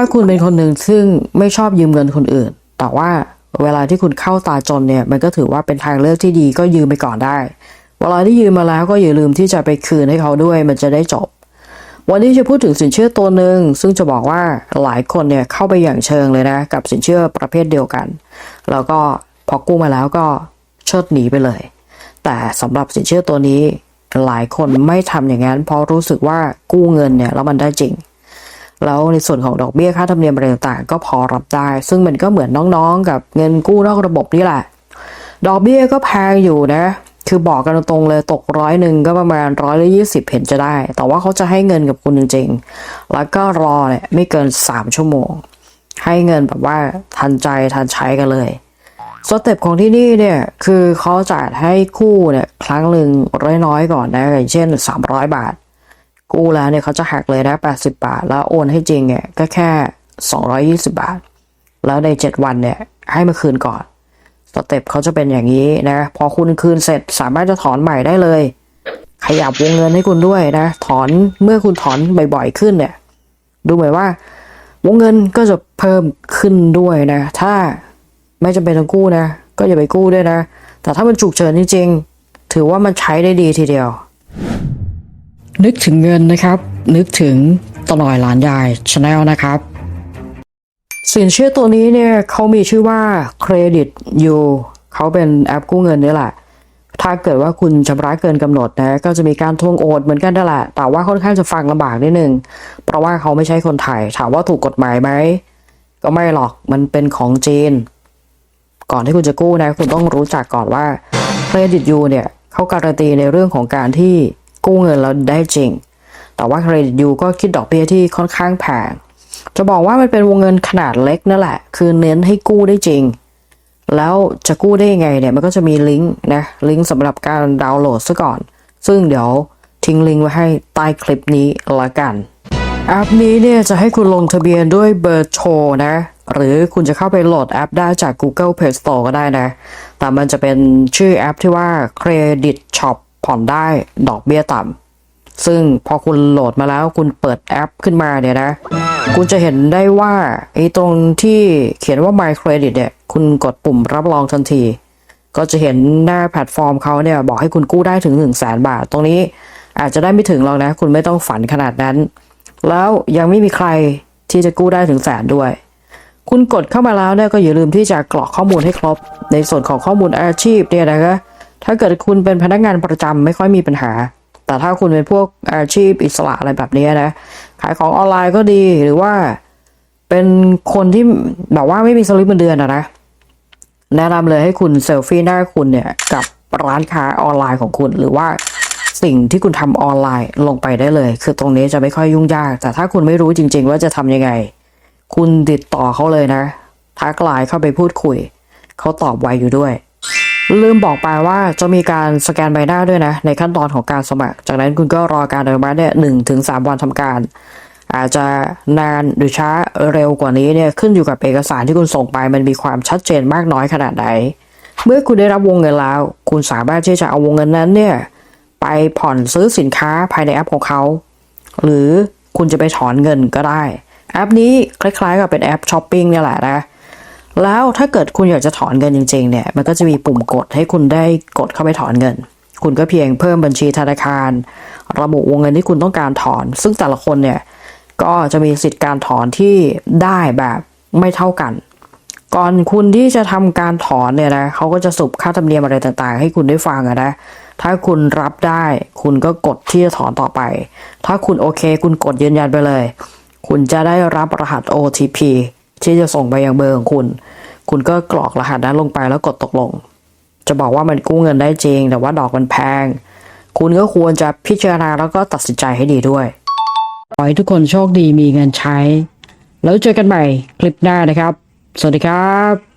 ถ้าคุณเป็นคนหนึ่งซึ่งไม่ชอบยืมเงินคนอื่น แต่ว่าเวลาที่คุณเข้าตาจนเนี่ย มันก็ถือว่าเป็นทางเลือกที่ดีก็ยืมไปก่อนได้ เวลาที่ยืมมาแล้วก็อย่าลืมที่จะไปคืนให้เขาด้วย มันจะได้จบ วันนี้จะพูดถึงสินเชื่อตัวหนึ่งซึ่งจะบอกว่าหลายคนเนี่ยเข้าไปอย่างเชิงเลยนะ กับสินเชื่อประเภทเดียวกัน แล้วก็พอกู้มาแล้วก็เชิดหนีไปเลย แต่สำหรับสินเชื่อตัวนี้หลายคนไม่ทำอย่างนั้นเพราะรู้สึกว่ากู้เงินเนี่ยแล้วมันได้จริง แล้วในส่วนของดอกเบี้ยค่าธรรมเนียมอะไรต่างๆ ก็พอรับได้ ซึ่งมันก็เหมือนน้องๆ กับเงินกู้นอกระบบนี่แหละ ดอกเบี้ยก็แพงอยู่นะ คือบอกกันตรงเลยตกร้อยหนึ่งก็ประมาณร้อยละยี่สิบเห็นจะได้ แต่ว่าเขาจะให้เงินกับคุณจริง ๆ แล้วก็รอเนี่ยไม่เกินสามชั่วโมง ให้เงินแบบว่าทันใจทันใช้กันเลยสเต็ปของที่นี่เนี่ยคือเขาจัดให้คู่เนี่ยครั้งหนึ่งน้อยๆก่อนนะอย่างเช่น 300 บาท กู้แล้วเนี่ยเขาจะหักเลยนะ80 บาท แล้วโอนให้จริงเนี่ยก็แค่ 220 บาท แล้วใน 7 วันเนี่ยให้มาคืนก่อนสเต็ปเขาจะเป็นอย่างนี้นะ พอคุณคืนเสร็จสามารถจะถอนใหม่ได้เลย ขยับวงเงินให้คุณด้วยนะ ถอนเมื่อคุณถอนบ่อยๆขึ้นเนี่ย ดูเหมือนว่าวงเงินก็จะเพิ่มขึ้นด้วยนะ ถ้าไม่จำเป็นต้องกู้นะ ก็อย่าไปกู้ด้วยนะ แต่ถ้ามันฉุกเฉินจริงๆ ถือว่ามันใช้ได้ดีทีเดียว นึกถึงเงินนะครับ นึกถึงตลอยหลานยายชาแนลนะครับสินเชื่อตัวนี้เนี่ยเขามีชื่อว่าเครดิตยูเขาเป็นแอปกู้เงินนี่แหละ ถ้าเกิดว่าคุณชำระเกินกำหนดนะก็จะมีการทวงโอนเหมือนกันนั่นแหละ แต่ว่าค่อนข้างจะฟังลำบากนิดนึง เพราะว่าเขาไม่ใช่คนไทย ถามว่าถูกกฎหมายไหม ก็ไม่หรอกมันเป็นของจีน ก่อนที่คุณจะกู้นะ คุณต้องรู้จักก่อนว่าเครดิตยูเนี่ยเขาการันตีในเรื่องของการที่ กู้เงินแล้วได้จริง แต่ว่าเครดิตยูก็คิดดอกเบี้ยที่ค่อนข้างแพง จะบอกว่ามันเป็นวงเงินขนาดเล็กนั่นแหละ คือเน้นให้กู้ได้จริง แล้วจะกู้ได้ยังไงเนี่ยมันก็จะมีลิงก์นะลิงก์สำหรับการดาวน์โหลดซะก่อน ซึ่งเดี๋ยวทิ้งลิงก์ไว้ให้ใต้คลิปนี้ละกันแอปนี้เนี่ยจะให้คุณลงทะเบียนด้วยเบอร์โทรนะ หรือคุณจะเข้าไปโหลดแอปได้จาก Google Play Store ก็ได้นะ แต่มันจะเป็นชื่อแอปที่ว่า Credit Shop ผ่อนได้ดอกเบี้ยต่ำซึ่งพอคุณโหลดมาแล้วคุณเปิดแอปขึ้นมาเนี่ยนะ คุณจะเห็นได้ว่าไอ้ตรงที่เขียนว่า My Credit เนี่ย คุณกดปุ่มรับรองทันที ก็จะเห็นหน้าแพลตฟอร์มเขาเนี่ยบอกให้คุณกู้ได้ถึง 1 0 0 0 0แสนบาท ตรงนี้อาจจะได้ไม่ถึงหรอกนะ คุณไม่ต้องฝันขนาดนั้น แล้วยังไม่มีใครที่จะกู้ได้ถึงแสนด้วยคุณกดเข้ามาแล้วเนี่ยก็อย่าลืมที่จะกรอกข้อมูลให้ครบ ในส่วนของข้อมูลอาชีพเนี่ยนะคะ ถ้าเกิดคุณเป็นพนักงานประจำไม่ค่อยมีปัญหา แต่ถ้าคุณเป็นพวกอาชีพอิสระอะไรแบบนี้นะ ขายของออนไลน์ก็ดีหรือว่าเป็นคนที่แบบว่าไม่มีสลิปเงินเดือนอะนะ แนะนำเลยให้คุณเซลฟี่หน้าคุณเนี่ยกับร้านค้าออนไลน์ของคุณ หรือว่าสิ่งที่คุณทำออนไลน์ลงไปได้เลย คือตรงนี้จะไม่ค่อยยุ่งยาก แต่ถ้าคุณไม่รู้จริง ๆ ว่าจะทำยังไง คุณติดต่อเขาเลยนะทักไลน์เข้าไปพูดคุย เขาตอบไวอยู่ด้วย ลืมบอกไปว่าจะมีการสแกนใบหน้าด้วยนะ ในขั้นตอนของการสมัคร จากนั้นคุณก็รอการอนุมัติเนี่ยหนึ่งถึงสามวันทำการ อาจจะนานหรือช้าเร็วกว่านี้เนี่ยขึ้นอยู่กับเอกสารที่คุณส่งไป มันมีความชัดเจนมากน้อยขนาดไหน เมื่อคุณได้รับวงเงินแล้ว คุณสามารถที่จะเอาวงเงินนั้นเนี่ยไปผ่อนซื้อสินค้าภายในแอปของเขา หรือคุณจะไปถอนเงินก็ได้ แอปนี้คล้ายๆกับเป็นแอปช้อปปิ้งเนี่ยแหละนะ แล้วถ้าเกิดคุณอยากจะถอนเงินจริงๆเนี่ยมันก็จะมีปุ่มกดให้คุณได้กดเข้าไปถอนเงิน คุณก็เพียงเพิ่มบัญชีธนาคาร ระบุวงเงินที่คุณต้องการถอน ซึ่งแต่ละคนเนี่ยก็จะมีสิทธิ์การถอนที่ได้แบบไม่เท่ากัน ก่อนคุณที่จะทำการถอนเนี่ยนะเขาก็จะสรุปค่าธรรมเนียมอะไรต่างๆ ให้คุณได้ฟังนะ ถ้าคุณรับได้ คุณก็กดที่จะถอนต่อไป ถ้าคุณโอเค คุณกดยืนยันไปเลย คุณจะได้รับรหัส OTP ที่จะส่งไปยังเบอร์ของคุณ คุณก็กรอกรหัสนั้นลงไปแล้วกดตกลง จะบอกว่ามันกู้เงินได้จริง แต่ว่าดอกมันแพง คุณก็ควรจะพิจารณาแล้วก็ตัดสินใจให้ดีด้วย ขอให้ทุกคนโชคดีมีเงินใช้ แล้วเจอกันใหม่คลิปหน้านะครับ สวัสดีครับ